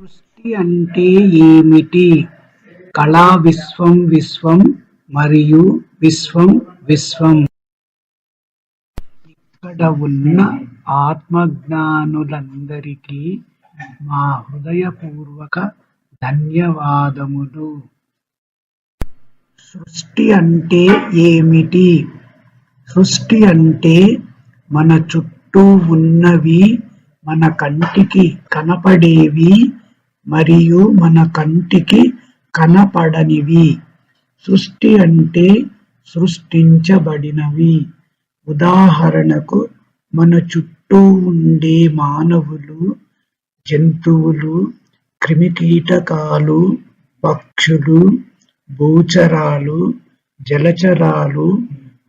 సృష్టి అంటే ఏమిటి? కళా విశ్వం విశ్వం మరియు విశ్వం విశ్వం. ఇక్కడ ఉన్న ఆత్మజ్ఞానులందరికీ మా హృదయపూర్వక ధన్యవాదములు. సృష్టి అంటే ఏమిటి? సృష్టి అంటే మన చుట్టూ ఉన్నవి మన కంటికి కనపడేవి మరియు మన కంటికి కనపడనివి. సృష్టి అంటే సృష్టించబడినవి. ఉదాహరణకు మన చుట్టూ ఉండే మానవులు జంతువులు క్రిమికీటకాలు పక్షులు భూచరాలు జలచరాలు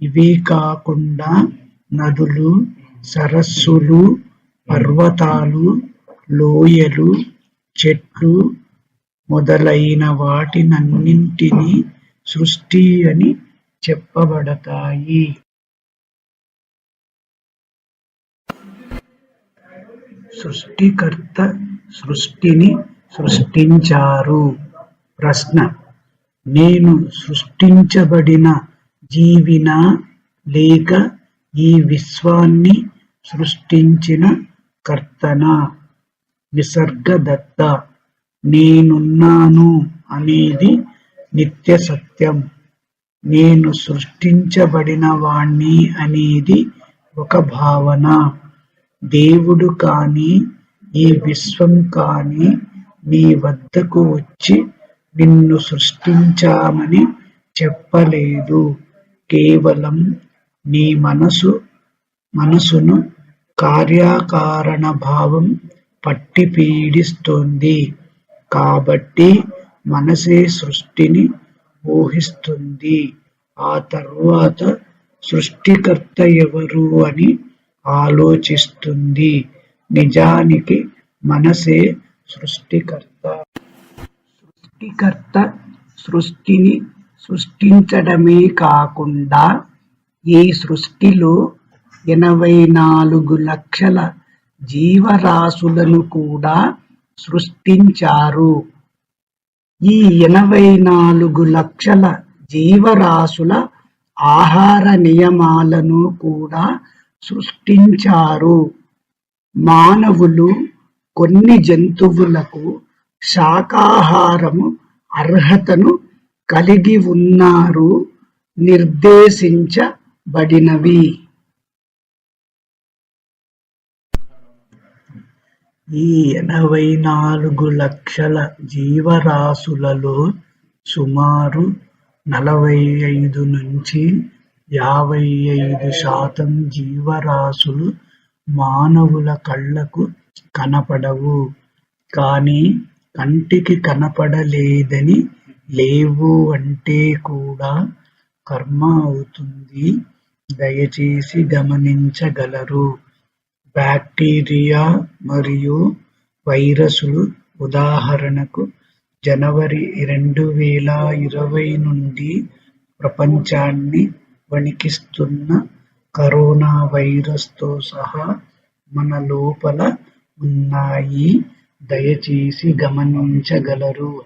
ఇవే కాకుండా నదులు సరస్సులు పర్వతాలు లోయలు చెట్లు మొదలైన వాటినన్నింటినీ సృష్టి అని చెప్పబడతాయి. సృష్టికర్త సృష్టిని సృష్టించారు. ప్రశ్న నేను సృష్టించబడిన జీవినా లేక ఈ విశ్వాన్ని సృష్టించిన కర్తనా? నిసర్గదత్త నేనున్నాను అనేది నిత్య సత్యం. నేను సృష్టించబడిన వాణ్ణి అనేది ఒక భావన. దేవుడు కాని ఈ విశ్వం కాని నీ వద్దకు వచ్చి నిన్ను సృష్టించామని చెప్పలేదు. కేవలం నీ మనసు మనసును కార్యకారణ భావం పట్టి పీడిస్తోంది. కాబట్టి మనసే సృష్టిని ఊహిస్తుంది. ఆ తర్వాత సృష్టికర్త ఎవరు అని ఆలోచిస్తుంది. నిజానికి మనసే సృష్టికర్త. సృష్టికర్త సృష్టిని సృష్టించడమే కాకుండా ఈ సృష్టిలో ఎనభై నాలుగు లక్షల జీవరాశులను కూడా సృష్టించారు. ఈ ఎనభై నాలుగు లక్షల జీవరాశుల ఆహార నియమాలను కూడా సృష్టించారు. మానవులు కొన్ని జంతువులకు శాకాహారము అర్హతను కలిగి ఉన్నారు నిర్దేశించబడినవి. ఈ ఎనభై నాలుగు లక్షల జీవరాశులలో సుమారు నలభై ఐదు నుంచి యాభై ఐదు శాతం జీవరాశులు మానవుల కళ్ళకు కనపడవు. కానీ కంటికి కనపడలేదని లేవు అంటే కూడా కర్మ అవుతుంది. దయచేసి గమనించగలరు. బ్యాక్టీరియా మరియు వైరస్లు ఉదాహరణకు జనవరి రెండు వేల ఇరవై నుండి ప్రపంచాన్ని వణికిస్తున్న కరోనా వైరస్తో సహా మన లోపల ఉన్నాయి. దయచేసి గమనించగలరు.